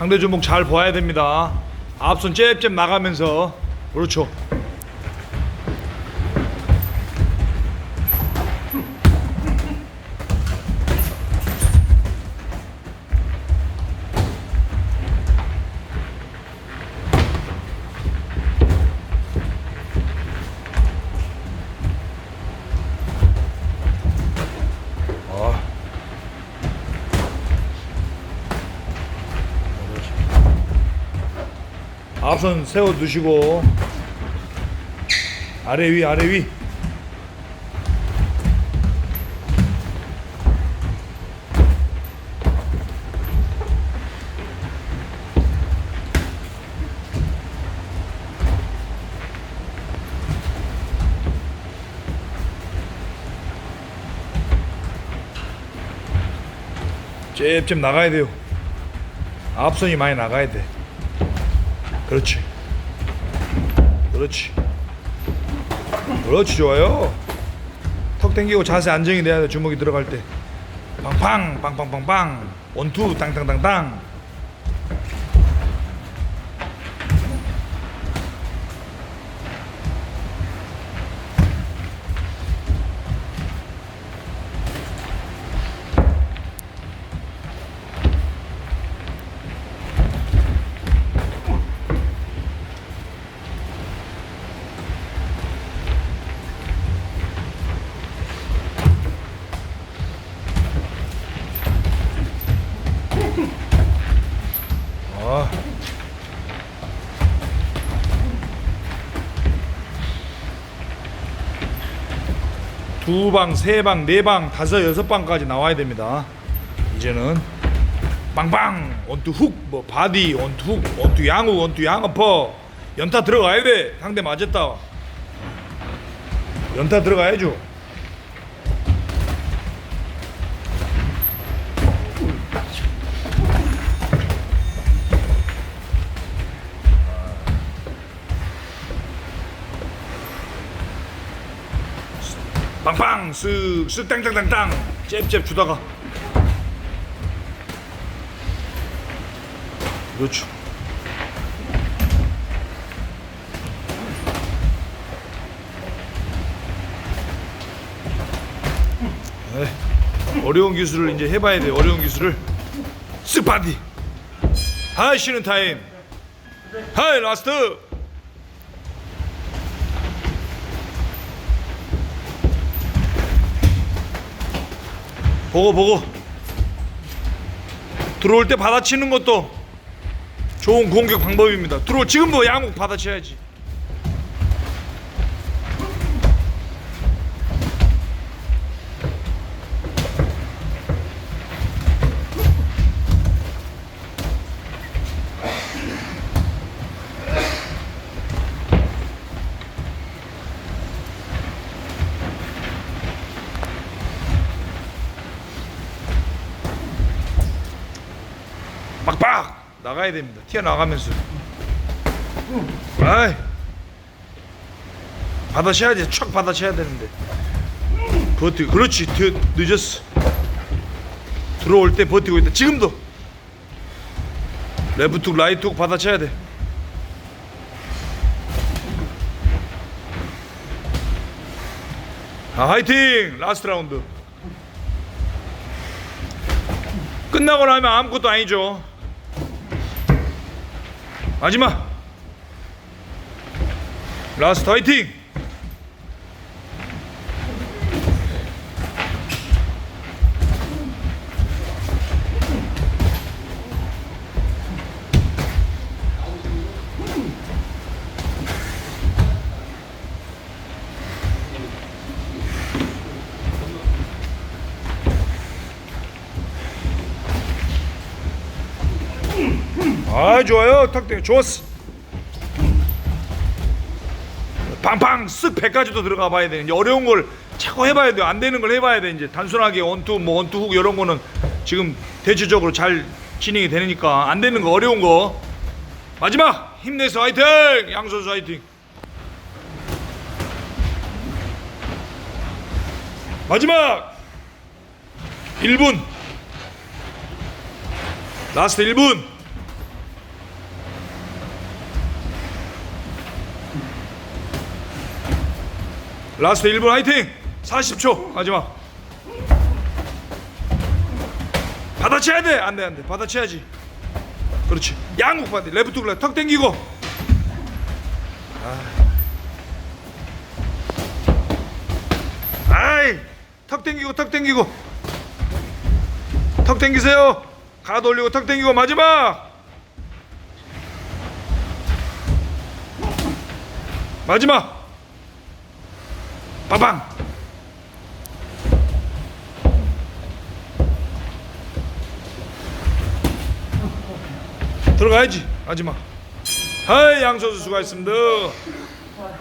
상대 주먹 잘 봐야 됩니다. 앞손 잽잽 나가면서 그렇죠. 앞선 세워 두시고 아래 위 아래 위. 잽잽 나가야 돼요. 앞선이 많이 나가야 돼 그렇지. 그렇지. 그렇지 좋아요. 턱 당기고 자세 안정이 돼야 돼 주먹이 들어갈 때. 빵빵 빵빵빵빵 원투 땅땅땅땅. 두 방, 세 방, 네 방, 다섯, 여섯 방까지 나와야 됩니다. 이제는 빵빵, 원투 훅, 뭐 바디, 원투 훅, 원투 양우, 원투 양어퍼, 연타 들어가야 돼. 상대 맞았다. 연타 들어가야죠. 빵빵 쓱쓱 땅땅땅땅. 잽잽 주다가. 그렇죠. 네. 어려운 기술을 이제 해봐야 돼 어려운 기술을. 하이 쉬는 타임. 하이 라스트 보고 보고 들어올 때 받아치는 것도 좋은 공격 방법입니다. 들어올 지금도 양목 받아쳐야지. 빡빡 나가야 됩니다. 튀어나가면서. 아이 받아쳐야지. 촥 받아쳐야 되는데. 버티. 그렇지. 뒤, 늦었어. 들어올 때 버티고 있다. 지금도. 레프트 라이트 훅 받아쳐야 돼. 아, 화이팅! 라스트 라운드. 끝나고 나면 아무것도 아니죠. 마지막! 라스트 화이팅 아 좋아요. 탁대 좋았어. 팡팡 쓱 배까지도 들어가 봐야 돼. 이제 어려운 걸 자꾸 해봐야 돼요 안 되는 걸 해봐야 돼. 이제 단순하게 원투 뭐 원투 훅 이런 거는 지금 대체적으로 잘 진행이 되니까 안 되는 거 어려운 거. 마지막! 힘내서 화이팅! 양선수 화이팅. 마지막! 1분. 라스트 1분 라스트 1분 화이팅! 40초. 마지막 받아쳐야 돼. 안 돼 안돼. 받아쳐야지. 그렇지. 양국 반대. 레프트 글라 턱 당기고. 아. 아이 턱 당기고 턱 당기고. 턱 당기세요. 가드 올리고 턱 당기고 마지막. 마지막 빠방! 들어가야지 마지막. 하이 양 선수 수고하셨습니다